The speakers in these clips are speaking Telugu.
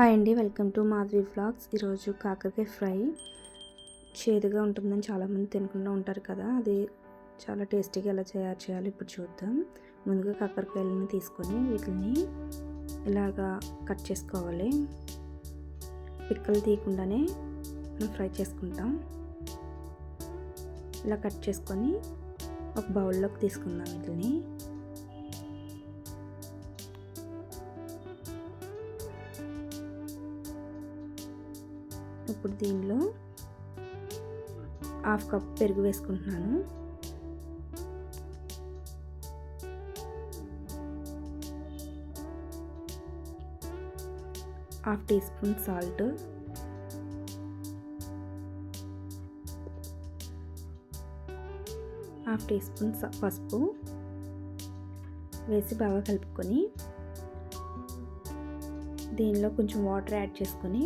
హాయ్ అండి వెల్కమ్ టు మాధవి వ్లాగ్స్. ఈరోజు కాకరకాయ ఫ్రై చేదుగా ఉంటుందని చాలామంది తినకుండా ఉంటారు కదా అది చాలా టేస్టీగా ఎలా తయారు చేయాలి ఇప్పుడు చూద్దాం. ముందుగా కాకరకాయలని తీసుకొని వీటిని ఇలాగా కట్ చేసుకోవాలి. పిక్కలు తీయకుండానే మనం ఫ్రై చేసుకుంటాం. ఇలా కట్ చేసుకొని ఒక బౌల్లోకి తీసుకుందాం వీటిని. ఇప్పుడు దీనిలో హాఫ్ కప్ పెరుగు వేసుకుంటున్నాను. Half teaspoon salt. Half teaspoon పసుపు వేసి బాగా కలుపుకొని దీనిలో కొంచెం వాటర్ యాడ్ చేసుకొని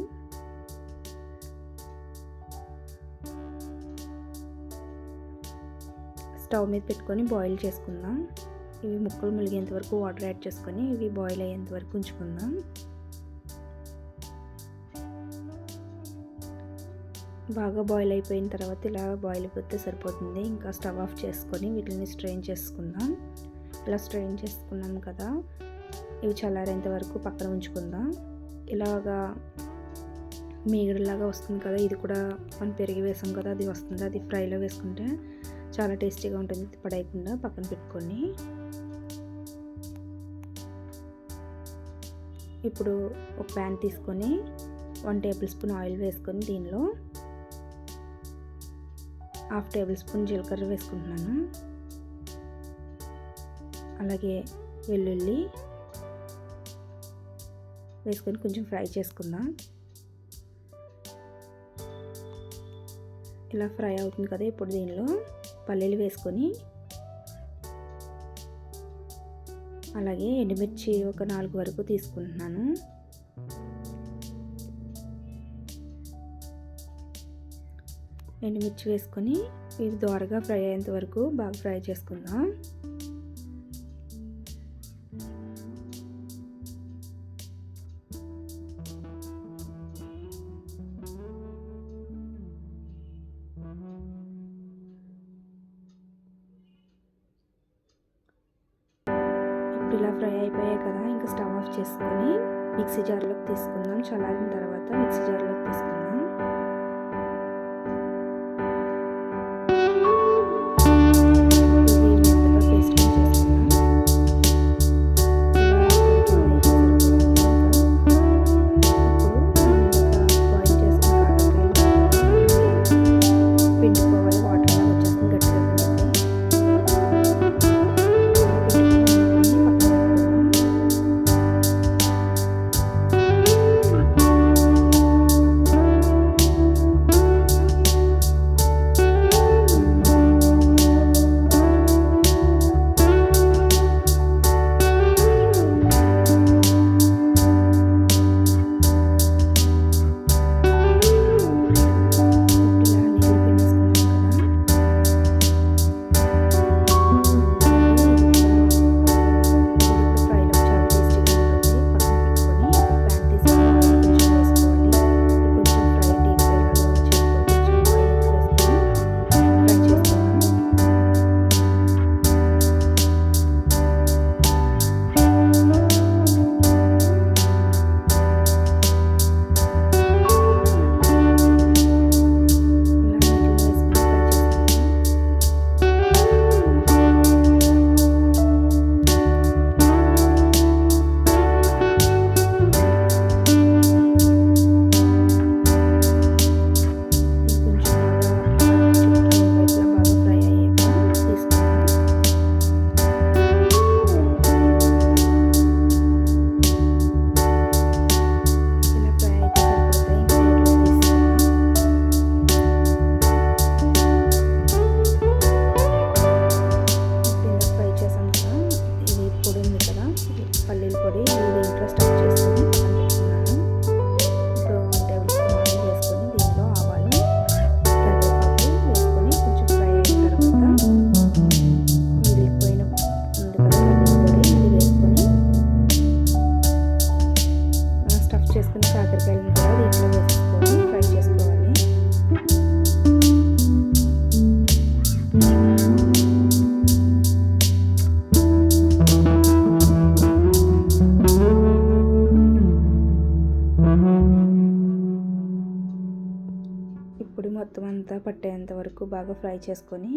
స్టవ్ మీద పెట్టుకొని బాయిల్ చేసుకుందాం. ఇవి ముక్కలు ములిగేంత వరకు వాటర్ యాడ్ చేసుకొని ఇవి బాయిల్ అయ్యేంత వరకు ఉంచుకుందాం. బాగా బాయిల్ అయిపోయిన తర్వాత ఇలా బాయిల్ అయిపోతే సరిపోతుంది. ఇంకా స్టవ్ ఆఫ్ చేసుకొని వీటిని స్ట్రెయిన్ చేసుకుందాం. ఇలా స్ట్రెయిన్ చేసుకున్నాం కదా ఇవి చల్లారేంత వరకు పక్కన ఉంచుకుందాం. ఇలాగా మీగడలాగా వస్తుంది కదా ఇది కూడా మనం పెరిగి వేసాం కదా అది వస్తుంది. అది ఫ్రైలో వేసుకుంటే చాలా టేస్టీగా ఉంటుంది పడేయకుండా పక్కన పెట్టుకొని. ఇప్పుడు ఒక ప్యాన్ తీసుకొని వన్ టేబుల్ స్పూన్ ఆయిల్ వేసుకొని దీనిలో హాఫ్ టేబుల్ స్పూన్ జీలకర్ర వేసుకుంటున్నాను. అలాగే వెల్లుల్లి వేసుకొని కొంచెం ఫ్రై చేసుకుందాం. ఇలా ఫ్రై అవుతుంది కదా ఇప్పుడు దీనిలో. పల్లీలు వేసుకొని అలాగే ఎండుమిర్చి ఒక నాలుగు వరకు తీసుకుంటున్నాను. ఎండుమిర్చి వేసుకొని ఇది దోరగా ఫ్రై అయ్యేంత వరకు బాగా ఫ్రై చేసుకుందాం. ఇప్పుడు ఇలా ఫ్రై అయిపోయాయి కదా ఇంకా స్టవ్ ఆఫ్ చేసుకొని మిక్సీ జార్లోకి తీసుకుందాం. చల్లారిన తర్వాత మిక్సీ జార్ అంతా పట్టేంత వరకు బాగా ఫ్రై చేసుకొని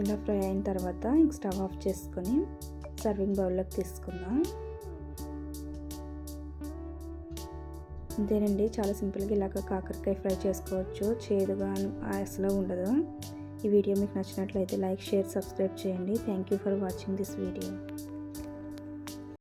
ఇలా ఫ్రై అయిన తర్వాత ఇంక స్టవ్ ఆఫ్ చేసుకొని సర్వింగ్ బౌల్లోకి తీసుకుందాం. అంతేనండి చాలా సింపుల్గా ఇలాగ కాకరకాయ ఫ్రై చేసుకోవచ్చు. చేదుగా అసలు ఉండదు. ఈ వీడియో మీకు నచ్చినట్లయితే లైక్ షేర్ సబ్స్క్రైబ్ చేయండి. Thank you for watching this video